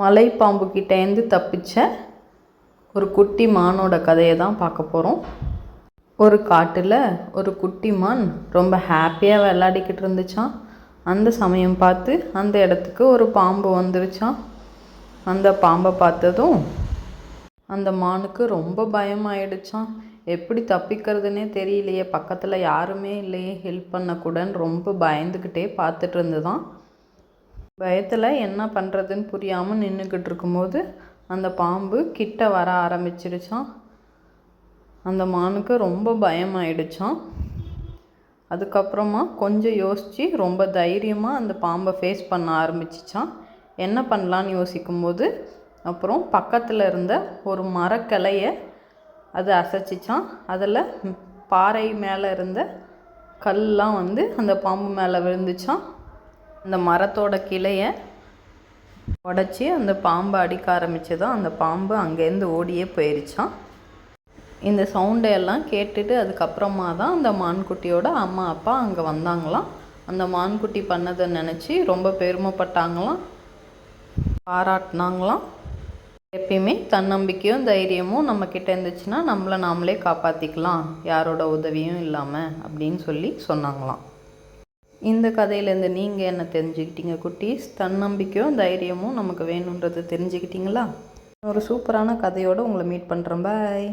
மலைப்பாம்பு கிட்டேருந்து தப்பிச்ச ஒரு குட்டி மானோட கதையை தான் பார்க்க போகிறோம் ஒரு காட்டில் ஒரு குட்டி மான் ரொம்ப ஹாப்பியாக விளையாடிக்கிட்டு இருந்துச்சான் அந்த சமயம் பார்த்து அந்த இடத்துக்கு ஒரு பாம்பு வந்துருச்சான் அந்த பாம்பை பார்த்ததும் அந்த மானுக்கு ரொம்ப பயமாயிடுச்சான் எப்படி தப்பிக்கிறதுனே தெரியலையே பக்கத்தில் யாருமே இல்லையே ஹெல்ப் பண்ணக்கூடன்னு ரொம்ப பயந்துக்கிட்டே பார்த்துட்டு இருந்துதான். பயத்தில் என்ன பண்ணுறதுன்னு புரியாமல் நின்றுக்கிட்டு இருக்கும்போது அந்த பாம்பு கிட்ட வர ஆரம்பிச்சிருச்சான் அந்த மானுக்கு ரொம்ப பயமாயிடுச்சான் அதுக்கப்புறமா கொஞ்சம் யோசித்து ரொம்ப தைரியமாக அந்த பாம்பை ஃபேஸ் பண்ண ஆரம்பிச்சிச்சான் என்ன பண்ணலான்னு யோசிக்கும்போது அப்புறம் பக்கத்தில் இருந்த ஒரு மரக்கிளைய அது அசைச்சிச்சான் அதில் பாறை மேலே இருந்த கல்லாம் வந்து அந்த பாம்பு மேலே விழுந்துச்சான் அந்த மரத்தோட கிளையை உடச்சி அந்த பாம்பை அடிக்க ஆரம்பித்ததும் அந்த பாம்பு அங்கேருந்து ஓடியே போயிருச்சான் இந்த சவுண்டை எல்லாம் கேட்டுட்டு அதுக்கப்புறமா தான் அந்த மான்குட்டியோட அம்மா அப்பா அங்கே வந்தாங்களாம். அந்த மான்குட்டி பண்ணதை நினச்சி ரொம்ப பெருமைப்பட்டாங்களாம். பாராட்டினாங்களாம். எப்பயுமே தன்னம்பிக்கையும் தைரியமும் நம்மக்கிட்ட இருந்துச்சுன்னா நம்மளை நாமளே காப்பாற்றிக்கலாம் யாரோட உதவியும் இல்லாமல் அப்படின்னு சொல்லி சொன்னாங்களாம். இந்த கதையிலேருந்து நீங்கள் என்ன தெரிஞ்சுக்கிட்டீங்க குட்டீஸ்? தன்னம்பிக்கையும் தைரியமும் நமக்கு வேணுன்றது தெரிஞ்சுக்கிட்டீங்களா? ஒரு சூப்பரான கதையோடு உங்களை மீட் பண்ணுறேன் பாய்